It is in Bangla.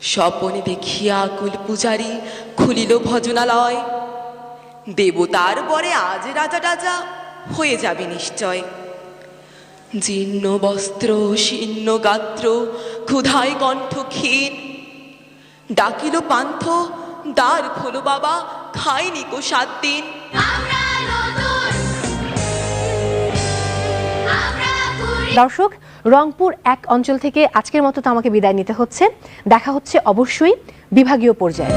স্বপনে দেখিয়া কুল পূজারী খুলিল ভজনালয়। দেবতার পরে আজ রাজা রাজা হয়ে যাবে নিশ্চয়। জীর্ণ বস্ত্র শীর্ণ গাত্র ক্ষুধায় কণ্ঠ ক্ষীণ। ডাকিল পান্থ দ্বার খোলো বাবা খায়নি কো সাত দিন। দর্শক রংপুর এক অঞ্চল থেকে আজকের মতো তো আমাকে বিদায় নিতে হচ্ছে। দেখা হচ্ছে অবশ্যই বিভাগীয় পর্যায়ে।